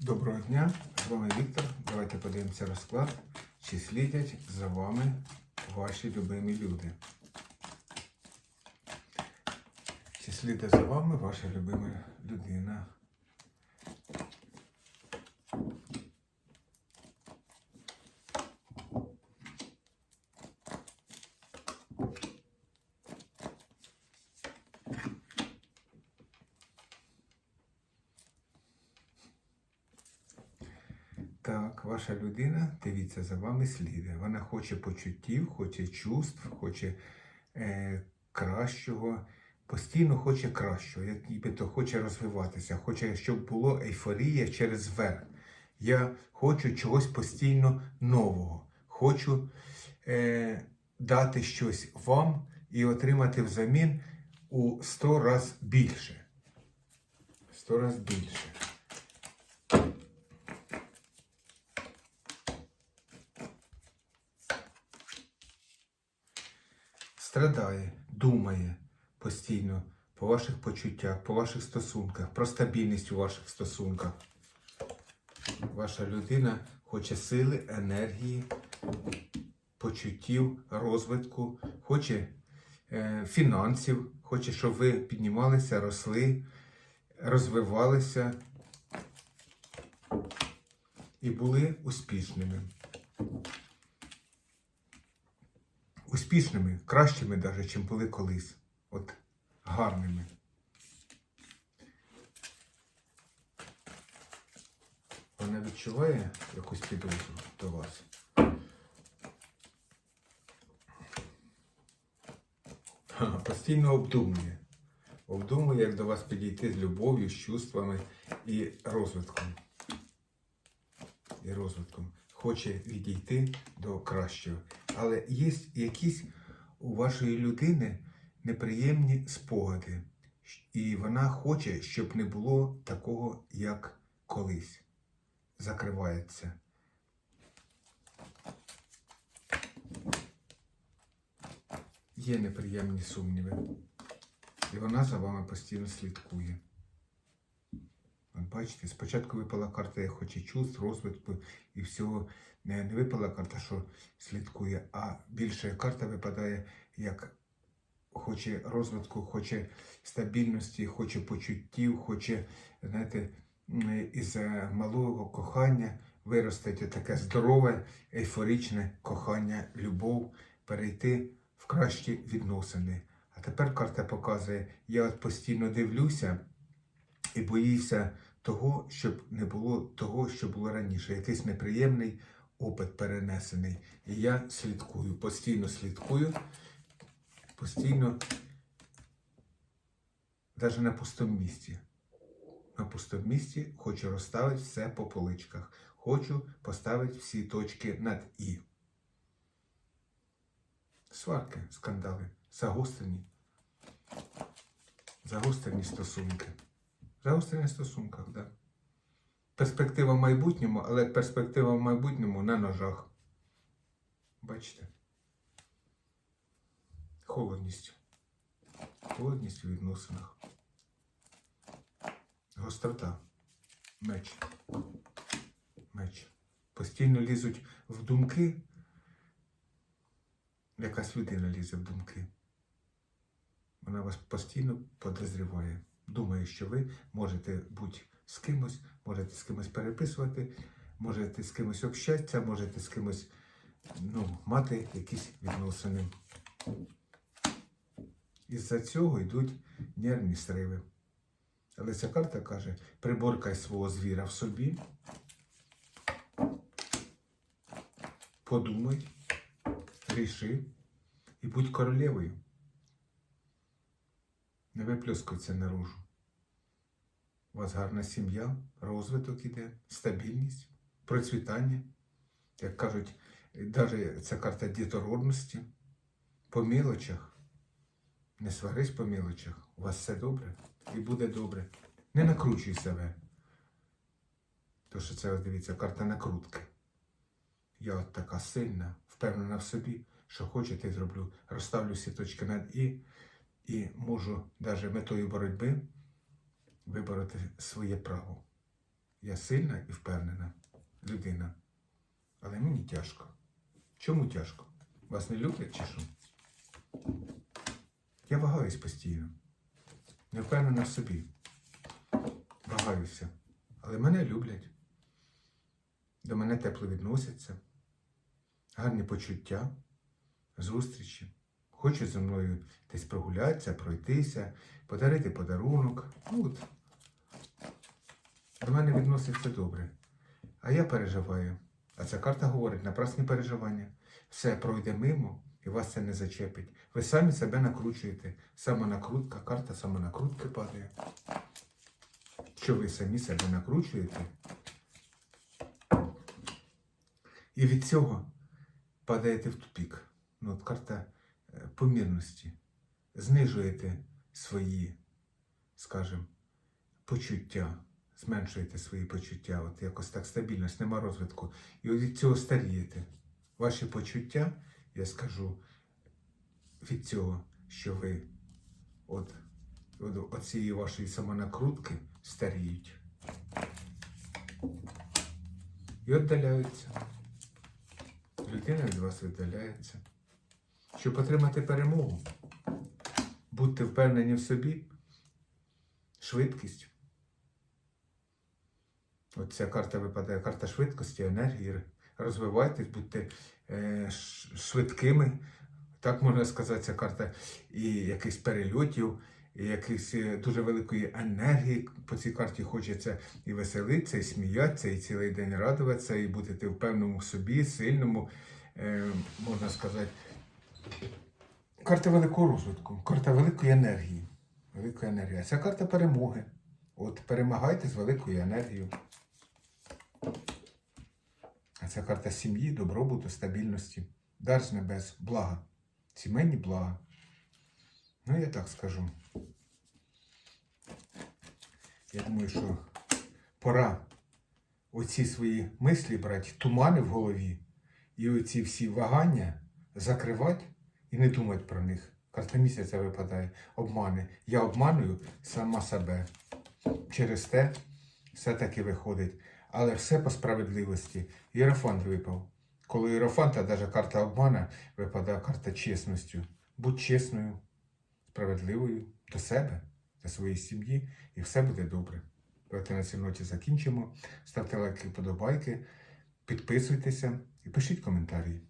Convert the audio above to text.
Доброго дня, з вами Віктор. Давайте подивимося розклад, чи слідять за вами ваші любимі люди. Чи слідить за вами ваша любима людина? Так, ваша людина, дивіться, за вами слідує. Вона хоче почуттів, хоче чувств, хоче е, кращого, постійно хоче кращого, нібито хоче розвиватися, хоче, щоб було ейфорія через верх. Я хочу чогось постійно нового. Хочу е, дати щось вам і отримати взамін у 100 раз більше. 100 раз більше. Страдає, думає постійно по ваших почуттях, по ваших стосунках, про стабільність у ваших стосунках. Ваша людина хоче сили, енергії, почуттів, розвитку, хоче е, фінансів, хоче, щоб ви піднімалися, росли, розвивалися і були успішними успішними, кращими навіть, чим були колись. От гарними. Вона відчуває якусь підозру до вас. Постійно обдумує. Обдумує, як до вас підійти з любов'ю, з чувствами і розвитком. І розвитком. Хоче відійти до кращого. Але є якісь у вашої людини неприємні спогади. І вона хоче, щоб не було такого, як колись. Закривається. Є неприємні сумніви. І вона за вами постійно слідкує. Бачите, спочатку випала карта «Я хоче чувств, розвитку і всього. Не, не випала карта, що слідкує, а більше карта випадає, як хоче розвитку, хоче стабільності, хоче почуттів, хоче, знаєте, із е, малого кохання виростити таке здорове, ейфоричне кохання, любов, перейти в кращі відносини. А тепер карта показує, я от постійно дивлюся і боюся того, щоб не було того, що було раніше. Якийсь неприємний опит перенесений. І я слідкую, постійно слідкую, постійно, навіть на пустому місці. На пустому місці хочу розставити все по поличках. Хочу поставити всі точки над І. Сварки, скандали, загострені. Загострені стосунки. Загострені стосунках, так. Да. Перспектива в майбутньому, але перспектива в майбутньому на ножах. Бачите? Холодність. Холодність у відносинах. Гострота. Меч. Меч. Постійно лізуть в думки. Якась людина лізе в думки. Вона вас постійно подозріває. Думає, що ви можете бути з кимось, можете з кимось переписувати, можете з кимось общатися, можете з кимось ну, мати якісь відносини. Із-за цього йдуть нервні стриви. Але ця карта каже: приборкай свого звіра в собі, подумай, ріши і будь королевою. Не виплюскуйся наружу. У вас гарна сім'я, розвиток іде, стабільність, процвітання. Як кажуть, навіть ця карта дітородності. По мілочах. Не сварись по мілочах. У вас все добре і буде добре. Не накручуй себе. То що це, дивіться, карта накрутки. Я от така сильна, впевнена в собі, що хочете, зроблю. Розставлю всі точки над І і можу навіть метою боротьби вибороти своє право. Я сильна і впевнена людина. Але мені тяжко. Чому тяжко? Вас не люблять чи що? Я вагаюсь постійно. Не впевнена в собі. Вагаюся. Але мене люблять. До мене тепло відносяться. Гарні почуття, зустрічі. Хочуть зі мною десь прогулятися, пройтися, подарити подарунок. Ну, от. До мене відноситься добре. А я переживаю. А ця карта говорить напрасні переживання. Все пройде мимо і вас це не зачепить. Ви самі себе накручуєте. Самонакрутка, карта самонакрутки падає. Що ви самі себе накручуєте? І від цього падаєте в тупік. Ну, от карта помірності. Знижуєте свої, скажімо, почуття, зменшуєте свої почуття. От якось так стабільність, нема розвитку. І від цього старієте. Ваші почуття, я скажу, від цього, що ви от, от, цієї вашої самонакрутки старіють. І віддаляються. Людина від вас віддаляється. Щоб отримати перемогу, будьте впевнені в собі, швидкість. От ця карта випадає, карта швидкості, енергії. Розвивайтесь, будьте е, швидкими. Так можна сказати, ця карта і якихось перельотів, і якихось е, дуже великої енергії. По цій карті хочеться і веселитися, і сміятися, і цілий день радуватися, і бути в собі, сильному, е, можна сказати. Карта великого розвитку, карта великої енергії. Великої енергії. А ця карта перемоги. От перемагайте з великою енергією. А це карта сім'ї, добробуту, стабільності, дар з небес, блага, сімейні блага. Ну, я так скажу. Я думаю, що пора оці свої мислі брати, тумани в голові і оці всі вагання закривати і не думати про них. Карта місяця випадає, обмани. Я обманую сама себе. Через те все таки виходить. Але все по справедливості. Єрофант випав. Коли Єрофанта, навіть карта обмана, випадає карта чесністю. Будь чесною, справедливою до себе, до своєї сім'ї, і все буде добре. Давайте на цій ноті закінчимо. Ставте лайки, подобайки, підписуйтеся і пишіть коментарі.